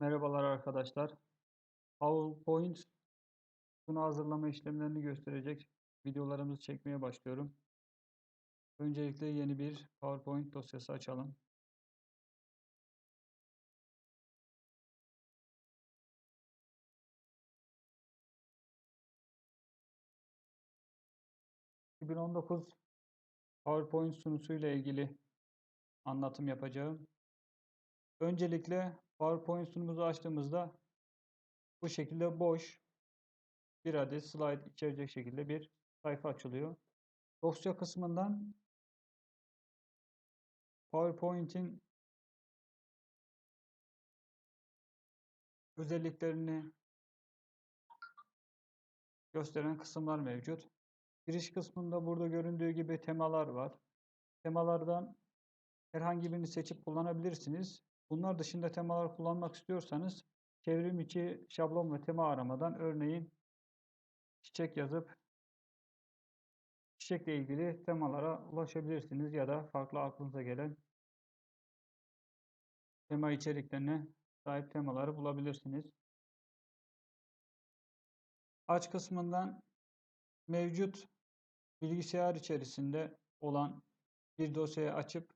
Merhabalar arkadaşlar. PowerPoint sunu hazırlama işlemlerini gösterecek videolarımızı çekmeye başlıyorum. Öncelikle yeni bir PowerPoint dosyası açalım. ...2019 PowerPoint sunusuyla ilgili anlatım yapacağım. Öncelikle PowerPoint sunumuzu açtığımızda bu şekilde boş bir adet slide içerecek şekilde bir sayfa açılıyor. Dosya kısmından PowerPoint'in özelliklerini gösteren kısımlar mevcut. Giriş kısmında burada göründüğü gibi temalar var. Temalardan herhangi birini seçip kullanabilirsiniz. Bunlar dışında temalar kullanmak istiyorsanız çevrim içi şablon ve tema aramadan örneğin çiçek yazıp çiçekle ilgili temalara ulaşabilirsiniz ya da farklı aklınıza gelen tema içeriklerine sahip temaları bulabilirsiniz. Aç kısmından mevcut bilgisayar içerisinde olan bir dosyayı açıp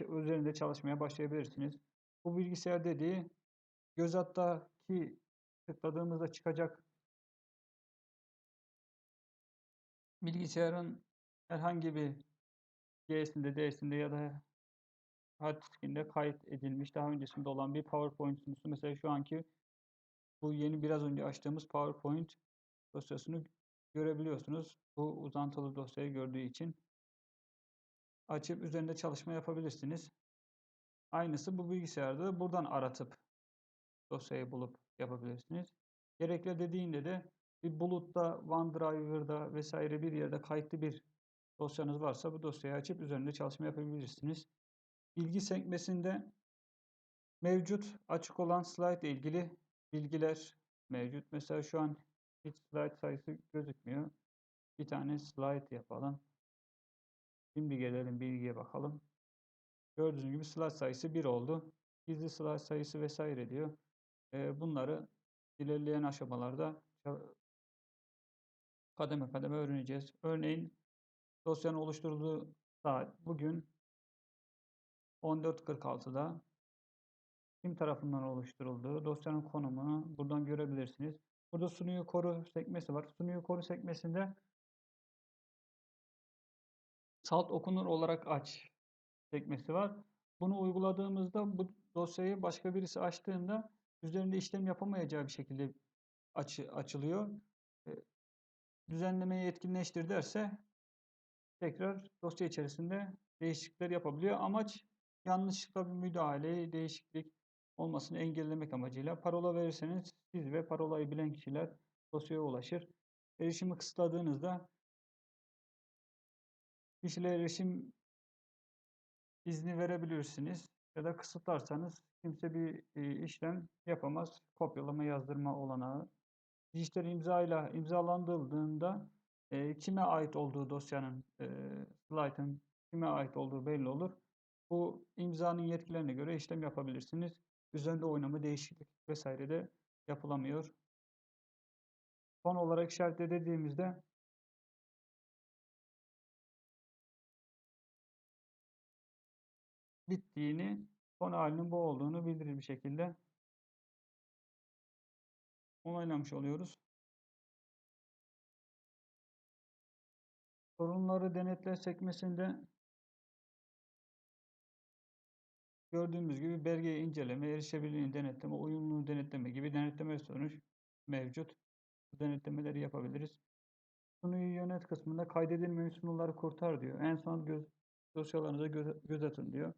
üzerinde çalışmaya başlayabilirsiniz. Bu bilgisayar dediği göz hattaki tıkladığımızda çıkacak bilgisayarın herhangi bir G'sinde, D'sinde ya da hard diskinde kayıt edilmiş daha öncesinde olan bir PowerPoint sunusu. Mesela şu anki bu yeni biraz önce açtığımız PowerPoint dosyasını görebiliyorsunuz. Bu uzantılı dosyayı gördüğü için açıp üzerinde çalışma yapabilirsiniz. Aynısı bu bilgisayarda buradan aratıp dosyayı bulup yapabilirsiniz. Gerekli dediğinde de bir bulutta, OneDriver'da vesaire bir yerde kayıtlı bir dosyanız varsa bu dosyayı açıp üzerinde çalışma yapabilirsiniz. Bilgi sekmesinde mevcut açık olan slide ile ilgili bilgiler mevcut. Mesela şu an hiç slide sayısı gözükmüyor. Bir tane slide yapalım. Şimdi gelelim bilgiye bakalım. Gördüğünüz gibi slide sayısı 1 oldu. Gizli slide sayısı vesaire diyor. Bunları ilerleyen aşamalarda kademe kademe öğreneceğiz. Örneğin dosyanın oluşturulduğu saat bugün 14.46'da kim tarafından oluşturulduğu, dosyanın konumunu buradan görebilirsiniz. Burada sunuyu koru sekmesi var. Sunuyu koru sekmesinde salt okunur olarak aç sekmesi var. Bunu uyguladığımızda bu dosyayı başka birisi açtığında üzerinde işlem yapamayacağı bir şekilde açı, açılıyor. Düzenlemeyi etkinleştir derse tekrar dosya içerisinde değişiklikler yapabiliyor. Amaç yanlışlıkla bir müdahale, değişiklik olmasını engellemek amacıyla parola verirseniz siz ve parolayı bilen kişiler dosyaya ulaşır. Erişimi kısıtladığınızda kişilere erişim izni verebilirsiniz ya da kısıtlarsanız kimse bir e, işlem yapamaz. Kopyalama yazdırma olanağı. Dijital imza ile imzalandığında e, kime ait olduğu dosyanın e, slide'ın kime ait olduğu belli olur. Bu imzanın yetkilerine göre işlem yapabilirsiniz. Üzerinde oynama, değişiklik vesaire de yapılamıyor. Son olarak işaretle dediğimizde bittiğini, son halinin bu olduğunu bildirir bir şekilde onaylamış oluyoruz. Sorunları denetle sekmesinde gördüğümüz gibi belge inceleme, erişebilirliğini denetleme, uyumluluğunu denetleme gibi denetleme sonuç mevcut. Bu denetlemeleri yapabiliriz. Sunuyu yönet kısmında kaydedilmemiş sunuları kurtar diyor. En son göz, dosyalarınıza göz, göz atın diyor.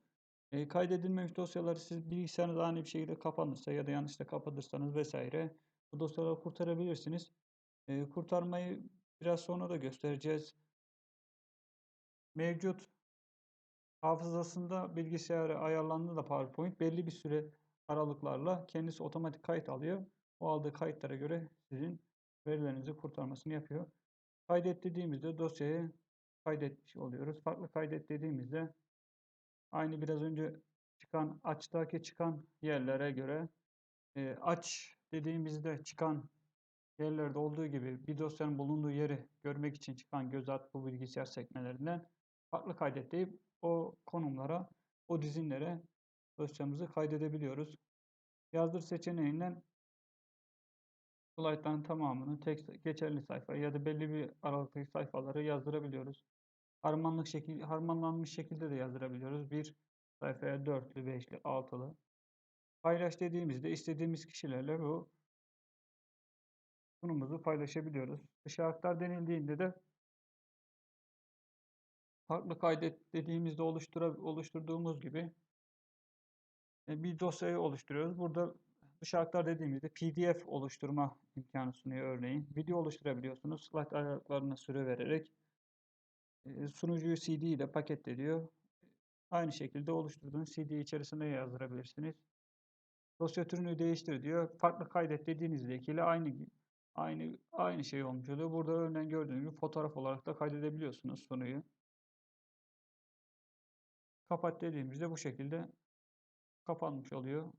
E, kaydedilmemiş dosyaları siz bilgisayarınız ani bir şekilde kapanırsa ya da yanlışlıkla kapatırsanız vesaire bu dosyaları kurtarabilirsiniz. E, kurtarmayı biraz sonra da göstereceğiz. Mevcut hafızasında bilgisayara ayarlandığında PowerPoint belli bir süre aralıklarla kendisi otomatik kayıt alıyor. O aldığı kayıtlara göre sizin verilerinizi kurtarmasını yapıyor. Kaydet dediğimizde dosyayı kaydetmiş oluyoruz. Farklı kaydet dediğimizde aynı biraz önce çıkan açtaki çıkan yerlere göre e, aç dediğimizde çıkan yerlerde olduğu gibi bir dosyanın bulunduğu yeri görmek için çıkan göz at bu bilgisayar sekmelerinden farklı kaydet deyip o konumlara, o dizinlere dosyamızı kaydedebiliyoruz. Yazdır seçeneğinden slaytların tamamını tek geçerli sayfa ya da belli bir aralıktaki sayfaları yazdırabiliyoruz. Harmanlık şekil, harmanlanmış şekilde de yazdırabiliyoruz. Bir sayfaya dörtlü, beşli, altılı. Paylaş dediğimizde istediğimiz kişilerle bu sunumumuzu paylaşabiliyoruz. Dışa aktar denildiğinde de farklı kaydet dediğimizde oluşturduğumuz gibi e, bir dosyayı oluşturuyoruz. Burada dışa aktar dediğimizde PDF oluşturma imkanı sunuyor örneğin. Video oluşturabiliyorsunuz. Slide ayaklarına süre vererek sunucuyu CD ile paketlediyor. Aynı şekilde oluşturduğunuz CD içerisine yazdırabilirsiniz. Dosya türünü değiştir diyor. Farklı kaydet dediğinizdekiyle aynı aynı aynı şey olmuş oluyor. Burada örneğin gördüğünüz gibi fotoğraf olarak da kaydedebiliyorsunuz sunuyu. Kapat dediğimizde bu şekilde kapanmış oluyor.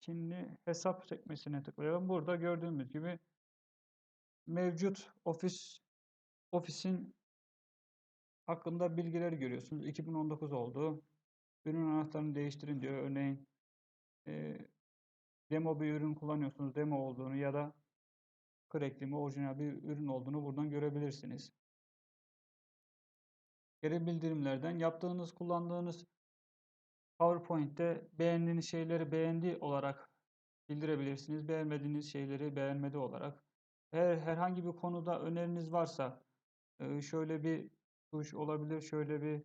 Şimdi hesap sekmesine tıklayalım. Burada gördüğümüz gibi mevcut ofis ofisin hakkında bilgileri görüyorsunuz. 2019 oldu. Ürün anahtarını değiştirin diyor. Örneğin e, demo bir ürün kullanıyorsunuz. Demo olduğunu ya da crackli mi orijinal bir ürün olduğunu buradan görebilirsiniz. Geri bildirimlerden yaptığınız, kullandığınız PowerPoint'te beğendiğiniz şeyleri beğendi olarak bildirebilirsiniz. Beğenmediğiniz şeyleri beğenmedi olarak. Eğer herhangi bir konuda öneriniz varsa şöyle bir tuş olabilir, şöyle bir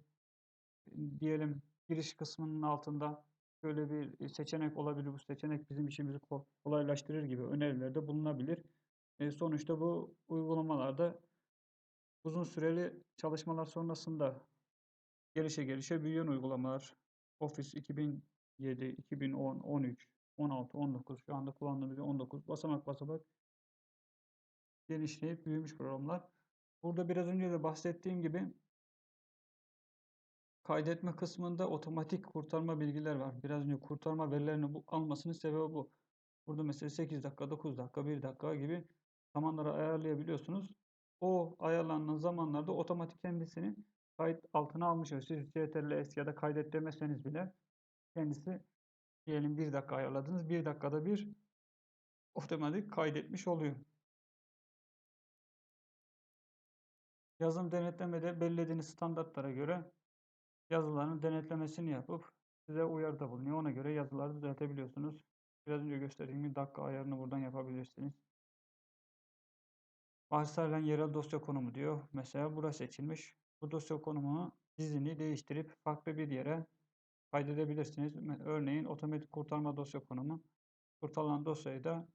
diyelim giriş kısmının altında şöyle bir seçenek olabilir. Bu seçenek bizim işimizi kolaylaştırır gibi önerilerde bulunabilir. Sonuçta bu uygulamalarda uzun süreli çalışmalar sonrasında gelişe gelişe büyüyen uygulamalar. Office 2007, 2010, 13, 16, 19 şu anda kullandığımız 19 basamak basamak genişleyip büyümüş programlar. Burada biraz önce de bahsettiğim gibi kaydetme kısmında otomatik kurtarma bilgiler var. Biraz önce kurtarma verilerini bu, almasının sebebi bu. Burada mesela 8 dakika, 9 dakika, 1 dakika gibi zamanları ayarlayabiliyorsunuz. O ayarlanan zamanlarda otomatik kendisini kayıt altına almış oluyor. Siz CTRL S ya da kaydet demeseniz bile kendisi diyelim 1 dakika ayarladınız. 1 dakikada bir otomatik kaydetmiş oluyor. Yazım denetlemede belirlediğiniz standartlara göre yazıların denetlemesini yapıp size uyarıda bulunuyor. Ona göre yazıları düzeltebiliyorsunuz. Biraz önce gösterdiğim gibi dakika ayarını buradan yapabilirsiniz. Varsayılan yerel dosya konumu diyor. Mesela burası seçilmiş. Bu dosya konumunu dizini değiştirip farklı bir yere kaydedebilirsiniz. Örneğin otomatik kurtarma dosya konumu. Kurtarılan dosyayı da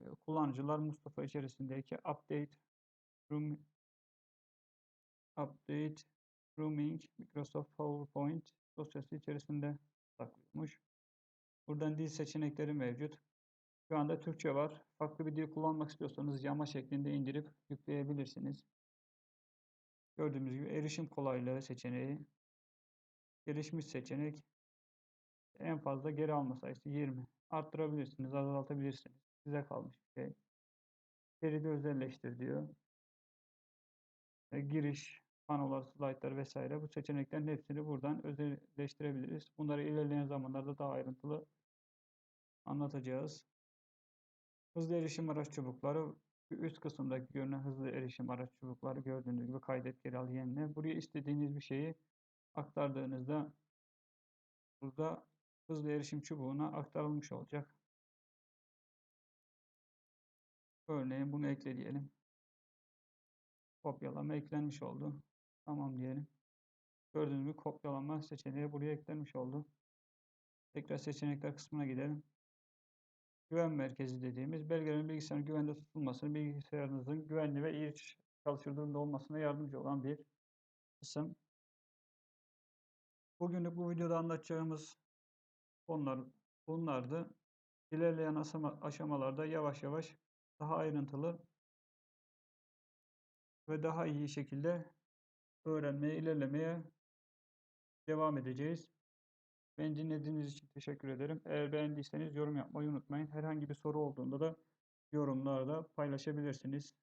e, kullanıcılar Mustafa içerisindeki update room update rooming Microsoft PowerPoint dosyası içerisinde saklıyormuş. Buradan dil seçenekleri mevcut. Şu anda Türkçe var. Farklı bir dil kullanmak istiyorsanız yama şeklinde indirip yükleyebilirsiniz. Gördüğümüz gibi erişim kolaylığı seçeneği, gelişmiş seçenek, en fazla geri alma sayısı 20. Arttırabilirsiniz, azaltabilirsiniz. Size kalmış bir şey. Geride özelleştir diyor. Giriş, panolar, slaytlar vesaire bu seçeneklerin hepsini buradan özelleştirebiliriz. Bunları ilerleyen zamanlarda daha ayrıntılı anlatacağız. Hızlı erişim araç çubukları üst kısımdaki görünen hızlı erişim araç çubukları gördüğünüz gibi kaydet geri al yenile. Buraya istediğiniz bir şeyi aktardığınızda burada hızlı erişim çubuğuna aktarılmış olacak. Örneğin bunu ekle diyelim. Kopyalama eklenmiş oldu. Tamam diyelim. Gördüğünüz gibi kopyalama seçeneği buraya eklenmiş oldu. Tekrar seçenekler kısmına gidelim güven merkezi dediğimiz belgelerin bilgisayarın güvende tutulmasını, bilgisayarınızın güvenli ve iyi çalışır durumda olmasına yardımcı olan bir kısım. Bugünlük bu videoda anlatacağımız konular bunlardı. İlerleyen aşamalarda yavaş yavaş daha ayrıntılı ve daha iyi şekilde öğrenmeye, ilerlemeye devam edeceğiz. Beni dinlediğiniz için teşekkür ederim. Eğer beğendiyseniz yorum yapmayı unutmayın. Herhangi bir soru olduğunda da yorumlarda paylaşabilirsiniz.